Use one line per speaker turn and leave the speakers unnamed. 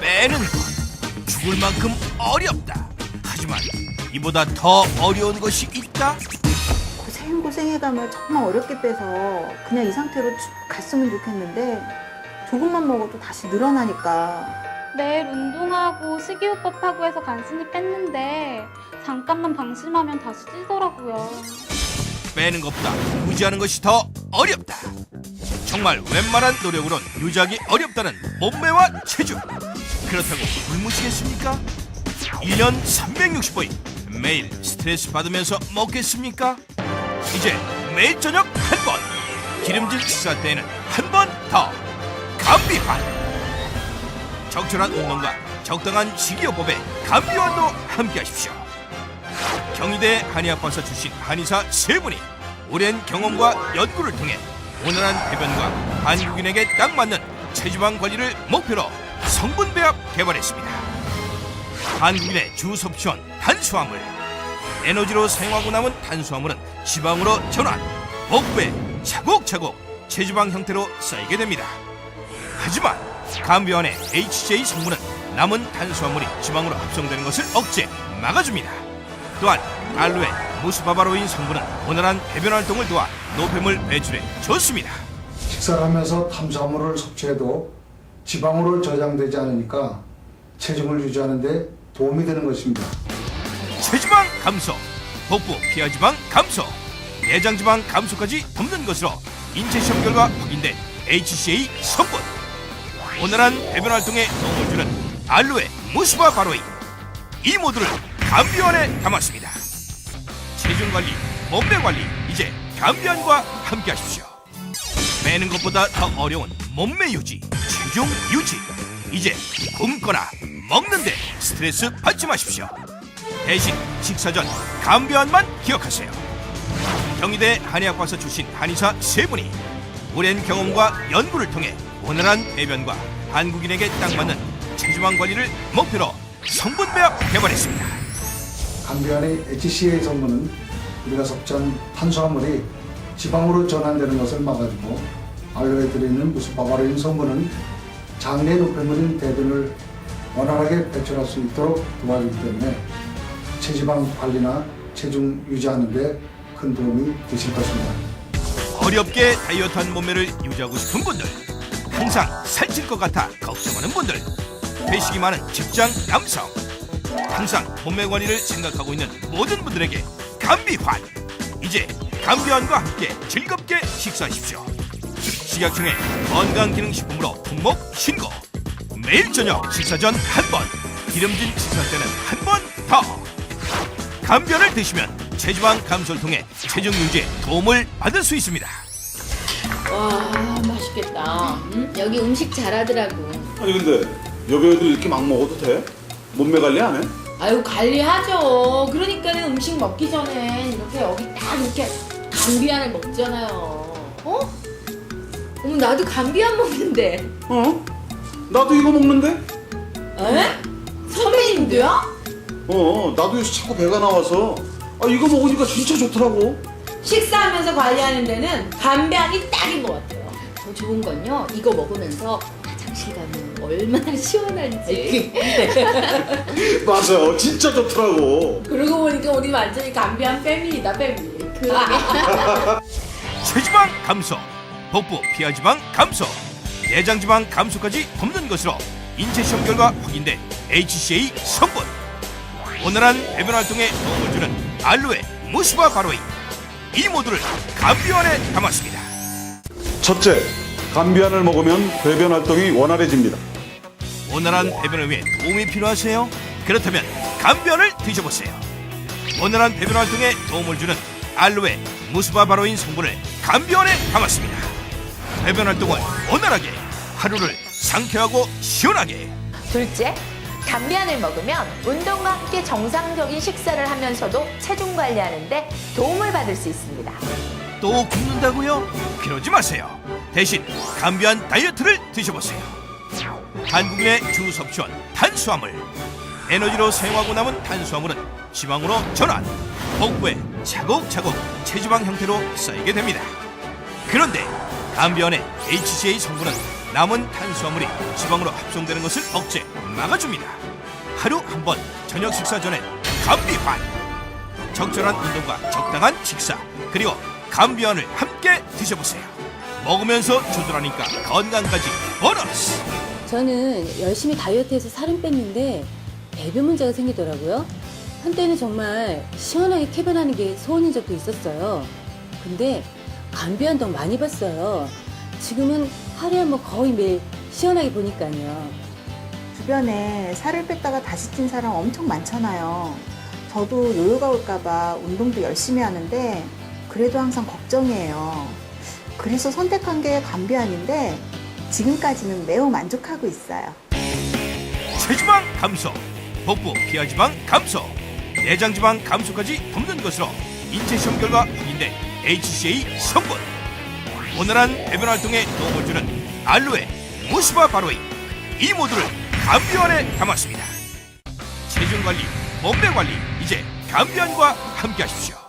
빼는 것 죽을 만큼 어렵다. 하지만 이보다 더 어려운 것이 있다.
고생 고생해가며 정말 어렵게 빼서 그냥 이 상태로 쭉 갔으면 좋겠는데 조금만 먹어도 다시 늘어나니까
매일 운동하고 식이요법하고 해서 간신히 뺐는데 잠깐만 방심하면 다시 찌더라고요.
빼는 것보다 유지하는 것이 더 어렵다. 정말 웬만한 노력으론 유지하기 어렵다는 몸매와 체중. 그렇다고 굶으시겠습니까? 1년 365일 매일 스트레스 받으면서 먹겠습니까? 이제 매일 저녁 한 번, 기름진 식사 때에는 한 번 더. 감비환. 적절한 운동과 적당한 식이요법에 감비환도 함께하십시오. 경희대 한의학과에서 출신 한의사 세 분이 오랜 경험과 연구를 통해 온화한 배변과 한국인에게 딱 맞는 체지방 관리를 목표로 성분 배합 개발했습니다. 한국인의 주 섭취원 탄수화물 에너지로 사용하고 남은 탄수화물은 지방으로 전환 복부에 차곡차곡 체지방 형태로 쌓이게 됩니다. 하지만 감비원의 HJ 성분은 남은 탄수화물이 지방으로 합성되는 것을 억제 막아줍니다. 또한 알로에 무스바바로인 성분은 원활한 배변 활동을 도와 노폐물 배출에 좋습니다.
식사를 하면서 탄수화물을 섭취해도 지방으로 저장되지 않으니까 체중을 유지하는 데 도움이 되는 것입니다.
체지방 감소, 복부 피하지방 감소, 내장지방 감소까지 돕는 것으로 인체 시험 결과 확인된 HCA 성분. 온화한 배변 활동에 도움을 주는 알로에 무스바 바로이 이 모두를 감비원에 담았습니다. 체중 관리, 몸매 관리 이제 감비원과 함께 하십시오. 빼는 것보다 더 어려운 몸매 유지, 체중 유지. 이제 굶거나 먹는데 스트레스 받지 마십시오. 대신 식사 전 감비원만 기억하세요. 경희대 한의학과서 출신 한의사 세 분이 오랜 경험과 연구를 통해 원활한 배변과 한국인에게 딱 맞는 체지방 관리를 목표로 성분 배합 개발했습니다.
감비안의 HCA 성분은 우리가 섭취한 탄수화물이 지방으로 전환되는 것을 막아주고 알로에 들어있는 무스바바로인 성분은 장내 노폐물인 대변을 원활하게 배출할 수 있도록 도와주기 때문에 체지방 관리나 체중 유지하는 데 큰 도움이 되실 것입니다.
어렵게 다이어트한 몸매를 유지하고 싶은 분들 항상 살찔 것 같아 걱정하는 분들 회식이 많은 직장 남성 항상 몸매 관리를 생각하고 있는 모든 분들에게 감비환 이제 감비환과 함께 즐겁게 식사하십시오 식약청의 건강기능식품으로 품목 신고 매일 저녁 식사 전 한 번 기름진 식사 때는 한 번 더 감변을 드시면 체지방 감소를 통해 체중 유지에 도움을 받을 수 있습니다
와 맛있겠다. 응? 여기 음식 잘하더라고.
아니 근데 여배우도 이렇게 막 먹어도 돼? 몸매 관리 안 해?
아유 관리하죠. 그러니까는 음식 먹기 전에 이렇게 여기 딱 이렇게 감비안을 먹잖아요. 어? 어머 나도 감비안 먹는데.
어? 나도 이거 먹는데?
에? 선배님도요?
어 나도 요새 자꾸 배가 나와서 아 이거 먹으니까 진짜 좋더라고
식사하면서 관리하는 데는 감비안이 딱인 것 같아요. 더 좋은 건요. 이거 먹으면서 화장실 가면 얼마나 시원한지.
맞아 진짜 좋더라고.
그러고 보니까 우리 완전히 감비안 패밀리다 패밀리.
체지방 감소, 복부 피하지방 감소, 내장지방 감소까지 돕는 것으로 인체시험 결과 확인된 HCA 성분. 온화한 배변 활동에 도움을 주는 알로에 무스바 바로이 이 모두를 감비원에 담았습니다.
첫째 감비안을 먹으면 배변 활동이 원활해집니다
온화한 배변을 위해 도움이 필요하세요? 그렇다면 감변을 드셔보세요. 온화한 배변 활동에 도움을 주는 알로에 무스바 바로인 성분을 감변에 담았습니다. 배변 활동을 원활하게 하루를 상쾌하고 시원하게
둘째, 감비안을 먹으면 운동과 함께 정상적인 식사를 하면서도 체중 관리하는데 도움을 받을 수 있습니다.
또 굶는다고요? 그러지 마세요. 대신 감변 다이어트를 드셔보세요. 한국인의 주 섭취원 탄수화물 에너지로 사용하고 남은 탄수화물은 지방으로 전환 복부에 차곡차곡 체지방 형태로 쌓이게 됩니다. 그런데 감비원의 HCA 성분은 남은 탄수화물이 지방으로 합성되는 것을 억제 막아줍니다. 하루 한 번 저녁 식사 전엔 감비환. 적절한 운동과 적당한 식사 그리고 감비환을 함께 드셔보세요. 먹으면서 조절하니까 건강까지 보너스.
저는 열심히 다이어트해서 살은 뺐는데 배변 문제가 생기더라고요. 한때는 정말 시원하게 쾌변하는 게 소원인 적도 있었어요. 근데 감비한동 많이 봤어요. 지금은 하루에 한 번 거의 매일 시원하게 보니까요.
주변에 살을 뺐다가 다시 찐 사람 엄청 많잖아요. 저도 요요가 올까봐 운동도 열심히 하는데 그래도 항상 걱정이에요. 그래서 선택한 게 감비안인데 지금까지는 매우 만족하고 있어요.
체지방 감소, 복부 피하지방 감소, 내장지방 감소까지 돕는 것으로 인체 시험 결과 확인된 HCA 성분. 원활한 배변 활동에 도움을 주는 알로에, 모스바 바로이 이 모두를 감비원에 담았습니다. 체중 관리, 몸매 관리 이제 감비원과 함께하십시오.